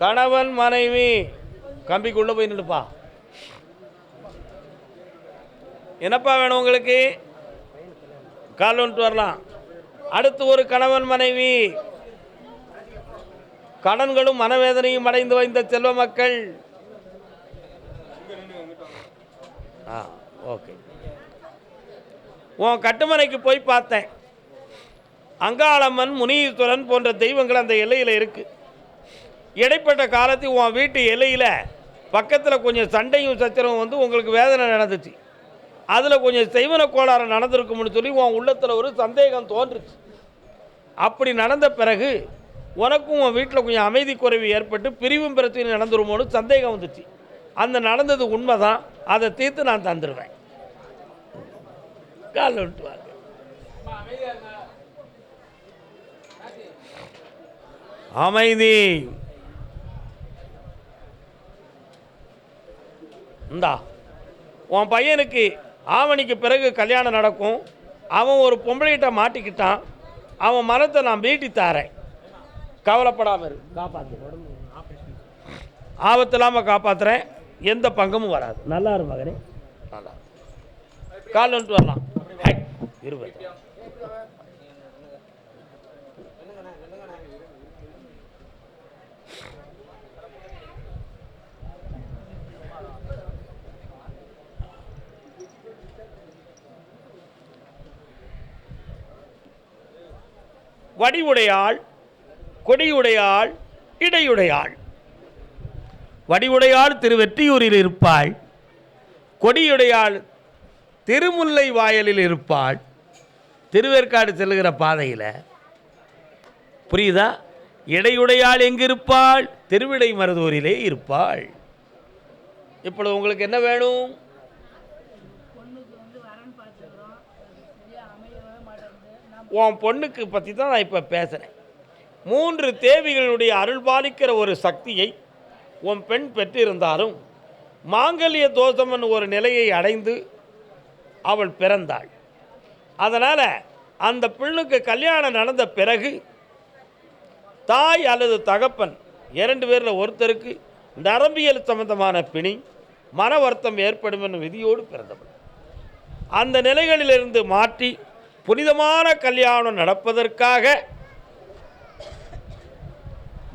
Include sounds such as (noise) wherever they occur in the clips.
கணவன் மனைவி கம்பிக்குள்ளே போய் நின்றுப்பா என்னப்பா வேணும் உங்களுக்கு? கால் வந்துட்டு வரலாம். அடுத்து ஒரு கணவன் மனைவி. கடன்களும் மனவேதனையும் அடைந்து வைந்த செல்வ மக்கள். ஆ ஓகே. உன் கட்டுமனைக்கு போய் பார்த்தேன். அங்காளம்மன் முனீஸ்வரன் போன்ற தெய்வங்கள் அந்த எல்லையில் இருக்குது இடைப்பட்ட காலத்தில் உன் வீட்டு எலையில் பக்கத்தில் கொஞ்சம் சண்டையும் சச்சரவும் வந்து உங்களுக்கு வேதனை நடந்துச்சு. அதில் கொஞ்சம் செய்வன கோளாறு நடந்திருக்கும்னு சொல்லி உன் உள்ளத்தில் ஒரு சந்தேகம் தோன்றுச்சு. அப்படி நடந்த பிறகு உனக்கும் உன் வீட்டில் கொஞ்சம் அமைதி குறைவு ஏற்பட்டு பிரிவும் பிரச்சனையும் நடந்துருமோன்னு சந்தேகம் வந்துச்சு. அந்த நடந்தது உண்மை தான் அதை தீர்த்து நான் தந்துடுவேன் காலில் விட்டுவாங்க அமைதி. இந்தா உன் பையனுக்கு ஆவணிக்கு பிறகு கல்யாணம் நடக்கும். அவன் ஒரு பொம்பளைகிட்ட மாட்டிக்கிட்டான். அவன் மனத்தை நான் மீட்டி தாரேன். கவலைப்படாமல் இரு. காப்பாற்று ஆபத்து இல்லாமல் காப்பாற்றுறேன் எந்த பங்கமும் வராது. நல்லா இரு மகனே. நல்லா கால் வந்துட்டு வரலாம். இருபது. வடிவுடையாள் கொடியுடையாள் இடையுடையாள். வடிவுடையாள் திருவெற்றியூரில் இருப்பாள் கொடியுடையாள் திருமுல்லை வாயலில் இருப்பாள். திருவேற்காடு செல்லுகிற பாதையில் புரியுதா? இடையுடையாள் எங்கிருப்பாள்? திருவிடை மருதூரிலே இருப்பாள். இப்பொழுது உங்களுக்கு என்ன வேணும் பொண்ணுக்கு வந்து வரன் பார்த்துக்கிறோம் அது சரியாக அமையவே மாட்டேங்குது நம்ம உன் பொண்ணுக்கு பற்றி தான் நான் இப்போ பேசுகிறேன் மூன்று தேவிகளுடைய அருள் பாலிக்கிற ஒரு சக்தியை உன் பெண் பெற்றிருந்தாலும் மாங்கல்ய தோசமன் ஒரு நிலையை அடைந்து அவள் பிறந்தாள். அதனால் அந்த பெண்ணுக்கு கல்யாணம் நடந்த பிறகு தாய் அல்லது தகப்பன் இரண்டு பேரில் ஒருத்தருக்கு நரம்பியல் சம்பந்தமான பிணி மன வருத்தம் ஏற்படும் என்னும் விதியோடு பிறந்தவள். அந்த நிலைகளிலிருந்து மாற்றி புனிதமான கல்யாணம் நடப்பதற்காக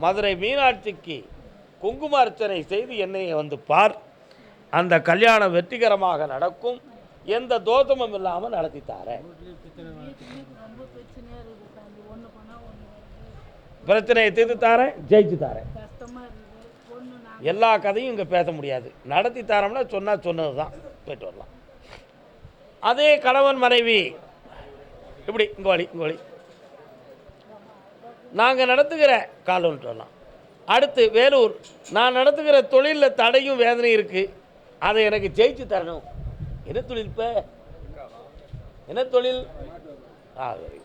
மதுரை மீனாட்சிக்கு குங்கும அர்ச்சனை செய்து என்னை வந்து பார். அந்த கல்யாணம் வெற்றிகரமாக நடக்கும். எந்த தோஷமும் இல்லாமல் நடத்தி தாரேன். பிரச்சனையை தீர்த்து தாரேன் ஜெயிச்சு தாரேன். எல்லா கதையும் இங்கே பேச முடியாது. நடத்தி தரோம்னா சொன்னால் சொன்னது தான் போயிட்டு வரலாம். அதே கணவன் மனைவி இப்படி இங்கே வழி இங்கே வழி நாங்கள் நடத்துகிற கால் வரலாம். அடுத்து வேலூர் நான் நடத்துகிற தொழிலில் தடையும் வேதனையும் இருக்குது அதை எனக்கு ஜெயிச்சு தரணும். என்ன தொழில் இப்போ? என்ன தொழில்? ஆ சரி.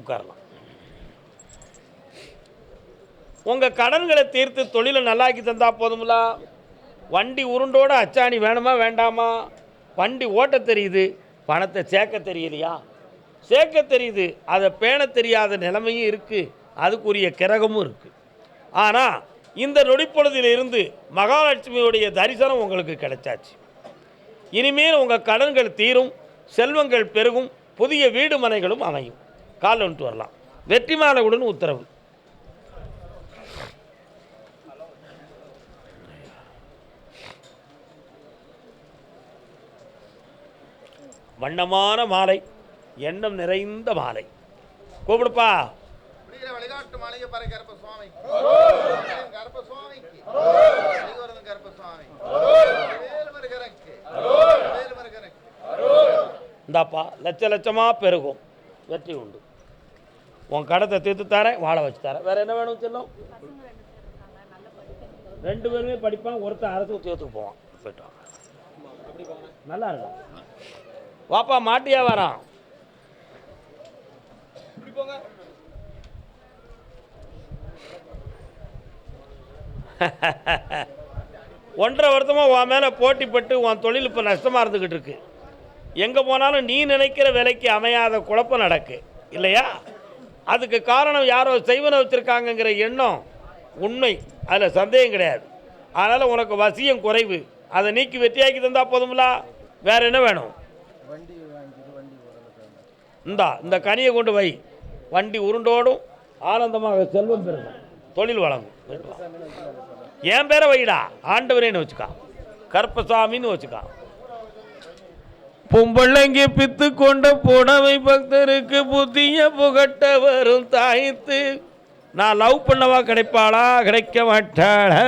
உட்காரலாம். உங்கள் கடன்களை தீர்த்து தொழிலை நல்லாக்கி தந்தால் போதுங்களா வண்டி உருண்டோட அச்சாணி வேணுமா வேண்டாமா? வண்டி ஓட்ட தெரியுது பணத்தை சேர்க்க தெரியலையா சேர்க்க தெரியுது அதை பேண தெரியாத நிலைமையும் இருக்குது அதுக்குரிய கிரகமும் இருக்குது ஆனால் இந்த நொடிப்பொழுதிலிருந்து மகாலட்சுமியுடைய தரிசனம் உங்களுக்கு கிடைச்சாச்சு. இனிமேல் உங்கள் கடன்கள் தீரும் செல்வங்கள் பெருகும் புதிய வீடு மனைகளும் அமையும். கால் வந்துட்டு வரலாம். வெற்றிமாலகுடன் உத்தரவு. வண்ணமான மாலை எண்ணம் நிறைந்த மாலை. கூப்பிடுப்பா. இந்தாப்பா லட்ச லட்சமாக பெருகும். வெற்றி உண்டு. உன் கடத்தை தீர்த்து தரேன் வாழ வச்சு தரேன். வேற என்ன வேணும் செல்லும்? ரெண்டு பேருமே படிப்பான் ஒருத்தன் அரசு உத்தியோகத்துக்கு போவான். போயிட்டு நல்லா இருக்கும் வாப்பா மாட்டியா வரான். (laughs) ஒன்றரை வருஷமாக உன் மேலே போட்டிப்பட்டு உன் தொழில் இப்போ நஷ்டமாக இருந்துக்கிட்டு இருக்கு. எங்கே போனாலும் நீ நினைக்கிற விலைக்கு அமையாத குழப்பம் நடக்கு. இல்லையா? அதுக்கு காரணம் யாரோ செய்வனை வச்சுருக்காங்கங்கிற எண்ணம் உண்மை. அதில் சந்தேகம் கிடையாது. அதனால் உனக்கு வசியம் குறைவு. அதை நீக்கி வெற்றியாக்கி தந்தா போதும்ல? வேற என்ன வேணும்? இந்தா இந்த கனியை கொண்டு வை. வண்டி உருண்டோடும் ஆனந்தமாக செல்வம் பெருகும் தொழில் வழங்கும் என் பேரை வைடா. ஆண்டவரேன்னு வச்சுக்கா. கருப்பசாமின்னு வச்சுக்கா. பொம்பளைங்க பித்து கொண்ட புடவை பக்தருக்கு புத்திய புகட்ட வரும் தாய்த்து. நான் லவ் பண்ணவா கிடைப்பாளா? கிடைக்க மாட்டாளா?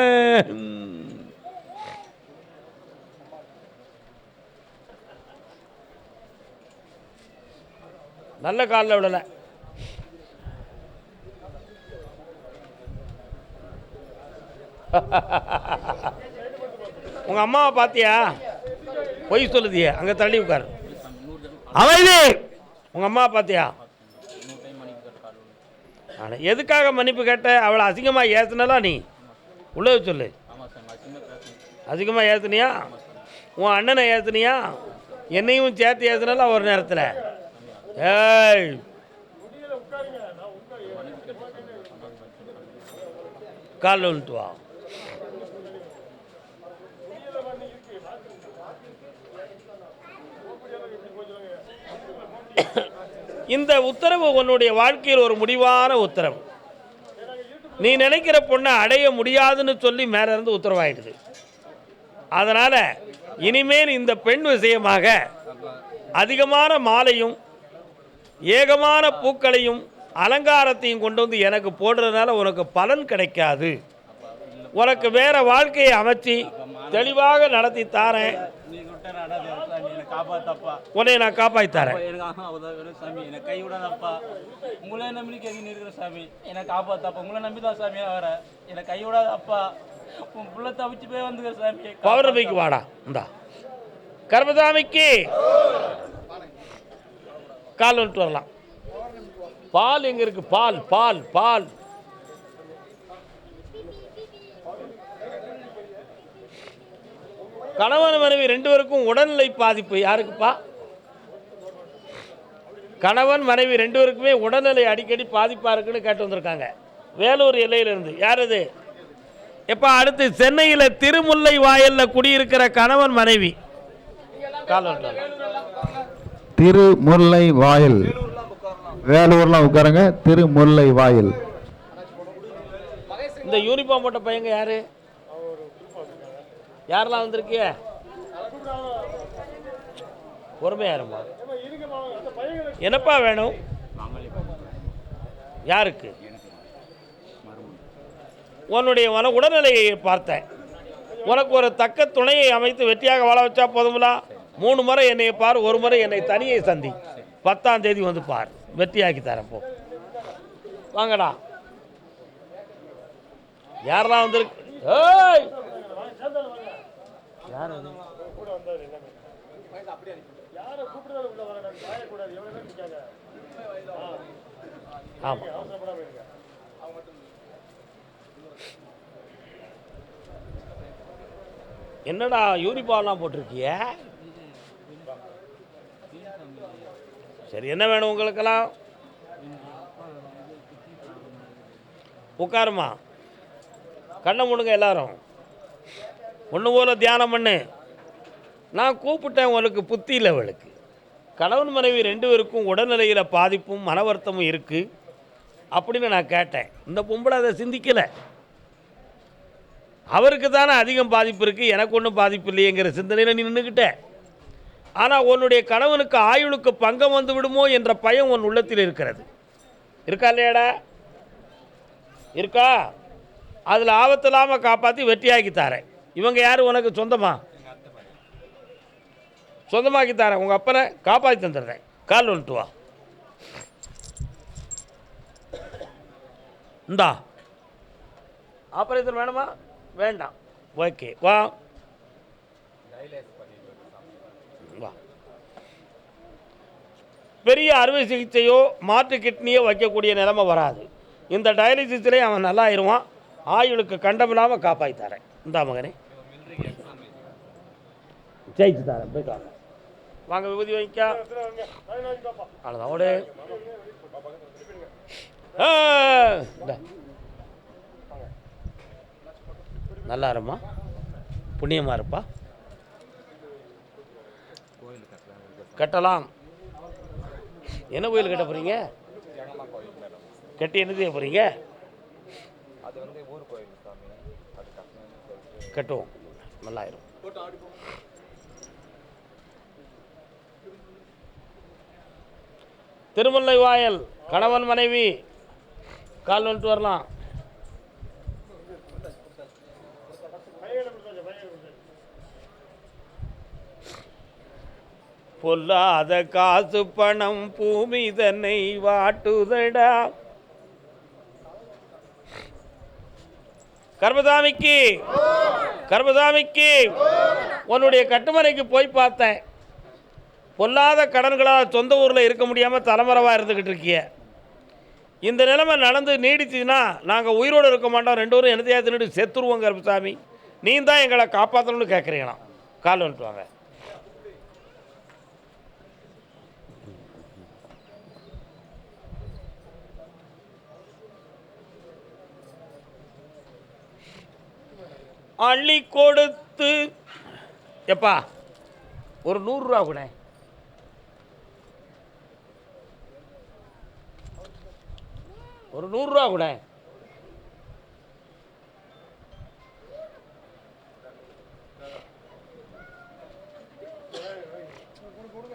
நல்ல காலில் விடலை. உங்கள் அம்மாவை பார்த்தியா? பொய் சொல்லுதியே. அங்கே தள்ளி உட்காரு. அமைதி! உங்கள் அம்மாவை பார்த்தியா? ஆனால் எதுக்காக மன்னிப்பு கேட்ட? அவளை அதிகமாக ஏற்றுனலாம் நீ? உள்ளே சொல்லு. அதிகமாக ஏற்றுனியா உன் அண்ணனை ஏற்றுனியா என்னையும் சேர்த்து ஏற்றுனால ஒரு நேரத்தில்? ஏய். கால் வந்துட்டு வா. இந்த உத்தரவு உன்னுடைய வாழ்க்கையில் ஒரு முடிவான உத்தரவு. நீ நினைக்கிற பொண்ணை அடைய முடியாதுன்னு சொல்லி மேலே இருந்து உத்தரவாயிடுது. அதனால் இனிமேல் இந்த பெண் விஷயமாக அதிகமான மாலையும் ஏகமான பூக்களையும் அலங்காரத்தையும் கொண்டு வந்து எனக்கு போடுறதுனால உனக்கு பலன் கிடைக்காது. உனக்கு வேற வாழ்க்கையை அமைச்சு தெளிவாக நடத்தி தாரேன். உன்னை நான் காப்பாற்றி தரேன். சாமி. என்னை கை விடாதப்பா உங்களை நம்பி கேட்க இருக்கிற சாமி? என்னை காப்பாத்தப்பா. உங்களை நம்பி தான் சாமி வர என்னை கை விடாதப்பா. உன் புள்ள தவிச்சு போய் வந்துக்க சாமி. பௌர்ணமிக்கு வாடா. இந்தா. கர்மசாமிக்கு. கால் வந்துட்டு வரலாம். பால் எங்கே இருக்கு? பால் பால் பால். கணவன் மனைவி ரெண்டு பேருக்கும் உடல்நிலை பாதிப்பு யாருக்குப்பா? கணவன் மனைவி ரெண்டு பேருக்குமே உடல்நிலை அடிக்கடி பாதிப்பாக இருக்குன்னு கேட்டு வந்திருக்காங்க. வேலூர் எல்லையிலிருந்து. யார் இது? எப்போ அடுத்து சென்னையில் திருமுல்லை வாயலில் குடியிருக்கிற கணவன் மனைவி. கால் திருமுல்லை வாயில். வேலூர்லாம் உட்காருங்க திருமுல்லை வாயில். இந்த யூனிஃபார்ம் போட்ட பையங்க யாரு? யாரெல்லாம் வந்திருக்கிய பொறுமையா இருமா. என்னப்பா வேணும்? யாருக்கு? உன்னுடைய மன உடல்நிலையை பார்த்தேன். உனக்கு ஒரு தக்க துணையை அமைத்து வெற்றியாக வாழ வச்சா போதுங்களா மூணு முறை என்னை பார் ஒரு முறை என்னை தனியை சந்தி. பத்தாம் தேதி வந்து பார். வெற்றியாக்கி தரேன் போ. வாங்கடா. யாரெல்லாம் வந்திருக்கு ஏய்! யார் அது என்னடா யூனிஃபார்ம்லாம் போட்டிருக்கிய? சரி என்ன வேணும் உங்களுக்கெல்லாம்? உட்காருமா. கண்ணை முடுங்க எல்லாரும். ஒன்று போல தியானம் பண்ணு. நான் கூப்பிட்டேன் உனக்கு புத்தி இல்லை அவளுக்கு கணவன் மனைவி ரெண்டு பேருக்கும் உடல்நிலையில் பாதிப்பும் மன வருத்தமும் இருக்குது அப்படின்னு நான் கேட்டேன். இந்த பொம்பளை அதை சிந்திக்கலை. அவருக்கு தானே அதிகம் பாதிப்பு இருக்குது எனக்கு ஒன்றும் பாதிப்பு இல்லையேங்கிற சிந்தனையில் நீ நின்றுக்கிட்டேன் ஆனால் உன்னுடைய கணவனுக்கு ஆயுளுக்கு பங்கம் வந்து விடுமோ என்ற பயம் உன் உள்ளத்தில் இருக்கிறது. இருக்கா இல்லையாடா? இருக்கா? அதில் ஆபத்து இல்லாமல் காப்பாற்றி வெற்றியாக்கி தரேன். இவங்க யார்? உனக்கு சொந்தமா? சொந்தமாக்கி தரேன். உங்கள் அப்பனை காப்பாற்றி தந்துடுறேன். கால் வந்துட்டு வா. இந்தா. ஆபரேஷன் வேணுமா? வேண்டாம். ஓகே வா. வா. பெரிய அறுவை சிகிச்சையோ மாற்று கிட்னியோ வைக்கக்கூடிய நிலைமை வராது. இந்த டயாலிசிஸ்லேயே அவன் நல்லா ஆயிடுவான் ஆயுளுக்கு கண்டமில்லாமல் காப்பாற்றி தரேன். இந்தா மகனே. ஜெயிச்சு தரேன். போய் வாங்க விபூதி வைக்கா அவ்வளோதான் ஓடு. நல்லா இருமா புண்ணியமாக இருப்பா. கட்டலாம். என்ன கோயில் கட்ட போறீங்க? கட்டி என்ன செய்ய போறீங்க? கட்டுவோம். நல்லாயிரும். திருமலை வாயல் கணவன் மனைவி கால் வந்துட்டு வரலாம். பொல்லாத காசு பணம் பூமி தன்னை வாட்டுதடா. கர்மசாமிக்கு கர்மசாமிக்கு உன்னுடைய கட்டுமனைக்கு போய் பார்த்தேன். பொல்லாத கடன்களால் சொந்த ஊரில் இருக்க முடியாமல் தலைமறைவாக இருந்துக்கிட்டு இருக்கிய. இந்த நிலைமை நடந்து நீடிச்சுன்னா நாங்கள் உயிரோடு இருக்க மாட்டோம். ரெண்டு பேரும் என்னத்தையா தின்னுட்டு செத்துருவோம் கருப்பசாமி. நீ தான் எங்களை காப்பாற்றணும்னு கேட்குறீங்களாம் கால் வந்துட்டு வாங்க. அள்ளி கொடுத்து. எப்பா ஒரு நூறுரூவா கூட ஒரு நூறுரூவா கூட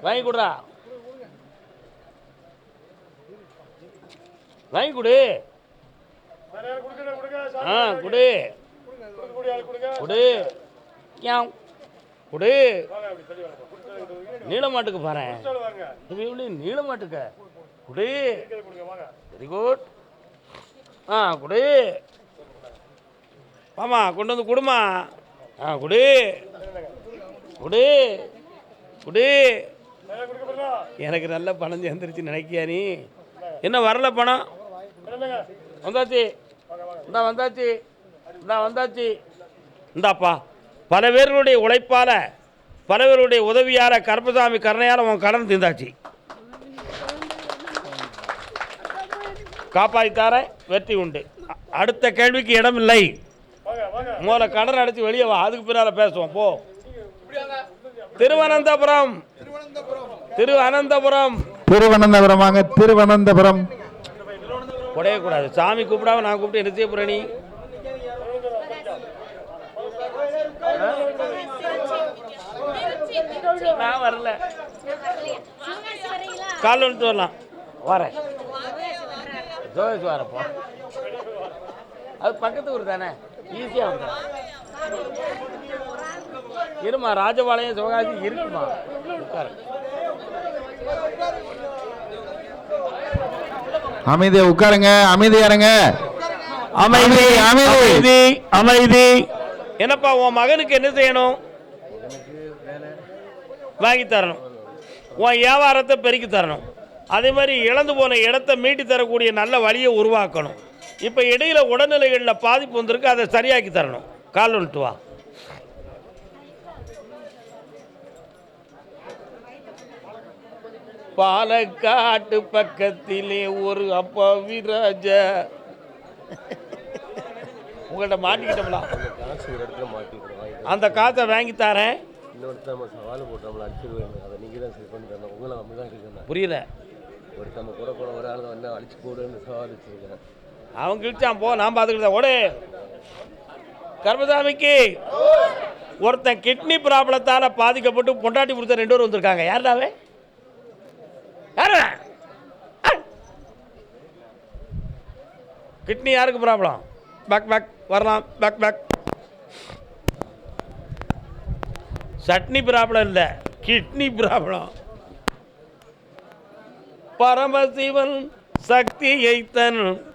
வாங்கி கொடுடா. வாங்கி கொடு. ஆ கொடு. கொடு. கொடு. நீளமாட்டுக்கு பாரு நீளமாட்டுக்க குடு. வெரி குட் ஆ குடு. ஆமா கொண்டு வந்து கொடுமா. ஆ குடு. குடு. குடு. எனக்கு நல்ல பணம் சேர்ந்துருச்சு நினைக்கியா நீ? என்ன வரல பணம்? வந்தாச்சு. இந்தா வந்தாச்சு. இந்தா வந்தாச்சு. இந்தாப்பா பல பேர்களுடைய உழைப்பால பல பேருடைய உதவியால கருப்பசாமி கருணையால உன் கடன் தீர்ந்தாச்சு. காப்பாற்றித்தார வெற்றி உண்டு. அடுத்த கேள்விக்கு இடம் இல்லை. முதல்ல கடன் அடைச்சு வெளியே வா அதுக்கு பின்னால பேசுவோம் போ. திருவனந்தபுரம். திரு அனந்தபுரம் திருவனந்தபுரமாக திருவனந்தபுரம். உடையக்கூடாது சாமி கூப்பிடாம நான் கூப்பிட்டு என்ன செய்ய போற நீ நான் வரல. கால் வந்துட்டு வரலாம். வரேன். ஜோயஸ் வரப்போ. அது பக்கத்து ஊர் தானே? ஈஸியாக வந்து இருமா ராஜபாளையம் சிவகாசி இருக்குமா? உட்காரு அமைதியா உட்காருங்க அமைதியா இருங்க. அமைதி அமைதி. அமைதி அமைதி. என்னப்பா உன் மகனுக்கு என்ன செய்யணும்? வாங்கி தரணும். உன் வியாபாரத்தை பெருக்கி தரணும். அதே மாதிரி இழந்து போன இடத்த மீட்டி தரக்கூடிய நல்ல வழியை உருவாக்கணும். இப்போ இடையில் உடல்நிலைகளில் பாதிப்பு வந்திருக்கு அதை சரியாக்கி தரணும். கால் வந்துட்டு வா. பாலக்காட்டு பக்கத்திலே ஒரு அப்பா உங்கள்கிட்ட மாட்டிக்கிட்டோம்ல. அந்த காசை வாங்கி தரேன். இன்னொருத்த நம்ம சவால் போட்டோம்ல அடிச்சிருவேன். அதை நீங்கள் தான் சரி பண்ணி தரணும். உங்களை அப்படி தான் இருக்கேன் புரியல. ஒருத்தம்ம கூட போன ஒரு ஆள் வந்து அடிச்சு போடுன்னு சவால் அவன் கிழிச்சான் போ நான் பார்த்துக்கிட்டேன் ஓடு. கர்மசாமிக்கு. ஒருத்தன் கிட்னி ப்ராப்ளத்தால் பாதிக்கப்பட்டு பொண்டாட்டி கொடுத்த ரெண்டு பேரும் வந்திருக்காங்க. யாருடாவே யாரு? கிட்னி யாருக்கு ப்ராப்ளம் பேக் பேக் வரலாம். பேக் பேக் சட்னி ப்ராப்ளம் இல்லை. Kidney problem. பரமசிவன் சக்தியை தன்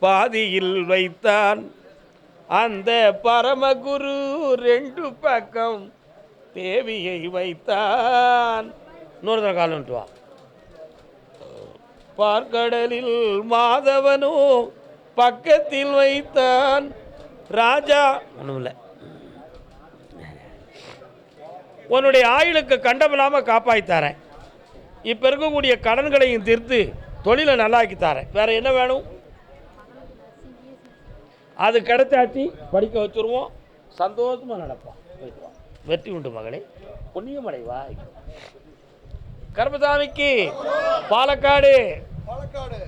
பாதியில் வைத்தான். அந்த பரமகுரு ரெண்டு பக்கம் தேவியை வைத்தான். இன்னொரு காலம் வா. பார்க்கடலில் மாதவனும் பக்கத்தில் வைத்தான். ராஜா ஒன்றும் இல்லை உன்னுடைய ஆயுளுக்கு கண்டமில்லாமல் காப்பாற்றி தரேன். இப்போ இருக்கக்கூடிய கடன்களையும் தீர்த்து தொழிலை நல்லாக்கி தரேன். வேறு என்ன வேணும்? அது கிடைச்சாச்சு படிக்க வச்சுருவோம். சந்தோஷமாக வா. வெற்றி உண்டு மகளே. புண்ணியமடைவா கர்மசாமிக்கு பாலக்காடு. பாலக்காடு.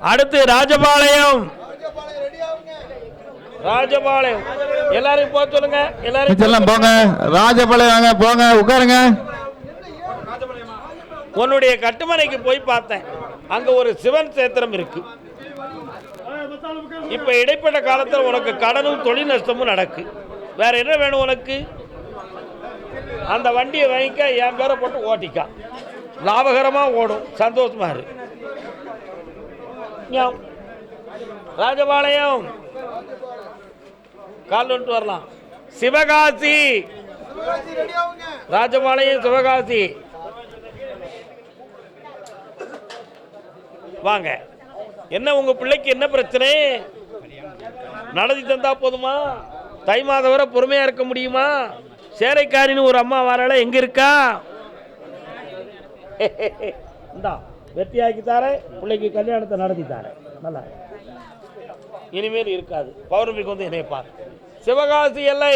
அடுத்து ராஜபாளையம். ராஜபாளையம். எல்லாரையும் போக சொல்லுங்க. எல்லாரையும் மிச்சம் போங்க. ராஜபாளையம் போங்க உட்காருங்க. உன்னுடைய கட்டுமனைக்கு போய் பார்த்தேன். அங்க ஒரு சிவன் சேத்திரம் இருக்கு. இப்ப இடைப்பட்ட காலத்துல உனக்கு கடனும் தொழில் நஷ்டமும் நடக்கு. வேற என்ன வேணும் உனக்கு? அந்த வண்டியை வாங்கிக்க என் பேரை போட்டு ஓட்டிக்கா. லாபகரமா ஓடும். சந்தோஷமா இரு. ஞாம். ராஜபாளையம். கால் வந்துட்டு வரலாம். சிவகாசி. ராஜபாளையம் சிவகாசி. வாங்க. என்ன உங்க பிள்ளைக்கு என்ன பிரச்சனை? நடத்தி தந்தா போதுமா? தை மாதம் வரை பொறுமையா இருக்க முடியுமா? சேலைக்காரின்னு ஒரு அம்மா வரால எங்க இருக்கா? இந்தா. வெற்றியாக்கி தாரேன் பிள்ளைக்கு கல்யாணத்தை நடத்தி தாரேன் நல்லா இனிமேல் இருக்காது பௌர்ணமிக்கு வந்து இணைப்பார் சிவகாசி எல்லை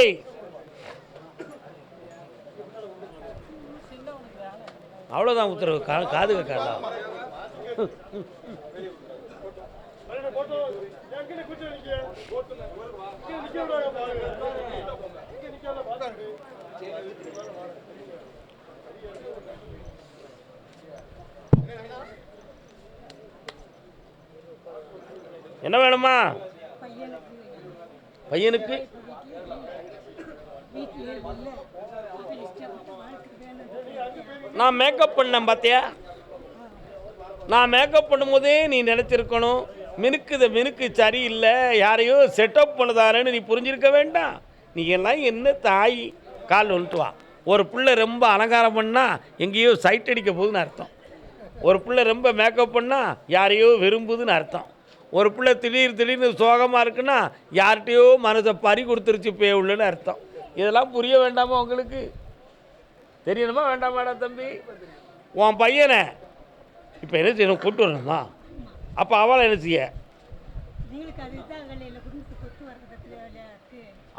அவ்வளோதான் உத்தரவு கா காது கேட்கலாம் என்ன வேணுமா? பையனுக்கு? நான் மேக்கப் பண்ணேன் பார்த்தியா நான் மேக்கப் பண்ணும்போதே நீ நினச்சிருக்கணும். மினுக்குது மினுக்கு சரியில்லை. யாரையோ செட்டப் பண்ணுதாரேன்னு நீ புரிஞ்சிருக்க வேண்டாம். நீ எல்லாம் என்ன தாய்? கால் வந்துட்டு வா. ஒரு பிள்ளை ரொம்ப அலங்காரம் பண்ணால் எங்கேயோ சைட் அடிக்க போகுதுன்னு அர்த்தம். ஒரு பிள்ளை ரொம்ப மேக்கப் பண்ணால் யாரையோ விரும்புதுன்னு அர்த்தம். ஒரு பிள்ளை திடீர் திடீர்னு சோகமாக இருக்குன்னா யார்கிட்டயோ மனதை பறி கொடுத்துருச்சு பேவுள்ளன்னு அர்த்தம். இதெல்லாம் புரிய வேண்டாமா உங்களுக்கு? தெரியணுமா வேண்டாமாடா தம்பி? உன் பையனை. இப்போ என்ன செய்யணும் கூட்டு வரணுமா? அப்போ அவளை என்ன செய்ய?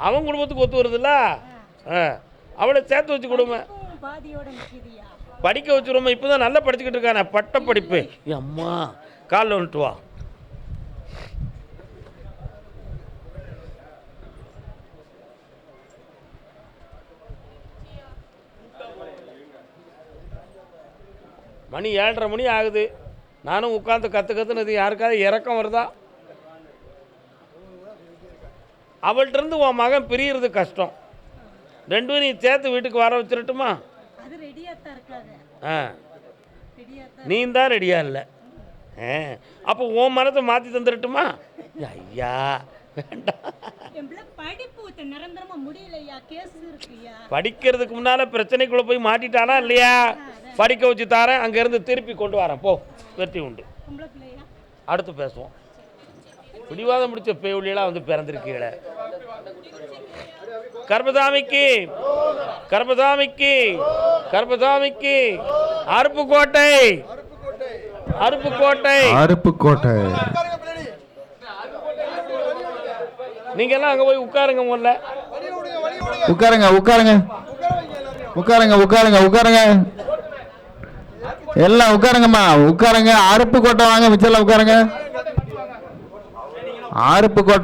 அவன் குடும்பத்துக்கு ஒத்து வருதுல்ல? அவளை சேர்த்து வச்சு நிற்கிதியா படிக்க வச்சுருவோம் இப்போ தான் நல்லா படிச்சுக்கிட்டு இருக்கானே பட்ட படிப்பு அம்மா காலில் வந்துட்டு வா. மணி ஏழரை மணி ஆகுது. நானும் உட்காந்து கற்று கற்றுனது யாருக்காவது இறக்கம் வருதா? அவள்கிட்ட இருந்து உன் மகன் பிரியறது கஷ்டம். ரெண்டும் நீ சேர்த்து வீட்டுக்கு வர வச்சிடட்டுமா அது ரெடியாக தான் இருக்காங்க. ஆ. ரெடியாக நீ தான் ரெடியா இல்லை. ஆ. அப்போ உன் மனத்தை மாற்றி தந்துடட்டுமா ஐயா வேண்டாம். படிக்கிறதுக்கு முன்னால் பிரச்சனைக்குள்ளே போய் மாட்டிட்டானா இல்லையா? படிக்க வச்சு தாரேன். அங்கேருந்து திருப்பி கொண்டு வரேன். போ வெற்றி உண்டு. அடுத்து பேசுவோம். பிடிவாதம் பிடிச்ச பேவுலியெல்லாம் வந்து பிறந்திருக்கீங்களே. கர்மசாமிக்கு கர்மசாமிக்கு கர்மசாமிக்கு அருப்புக்கோட்டை அருப்புக்கோட்டை. அருப்புக்கோட்டை. உட்காருங்க பின்னாடி நீங்க எல்லாம் அங்க போய் உட்காருங்க முதல்ல. உட்காருங்க உட்காருங்க. உட்காருங்க உட்காருங்க உட்காருங்க. எல்லாம் உட்காருங்கம்மா உட்காருங்க. அருப்புக்கோட்டை வாங்க மிச்சம் உட்காருங்க. அருப்புக்கோட்டை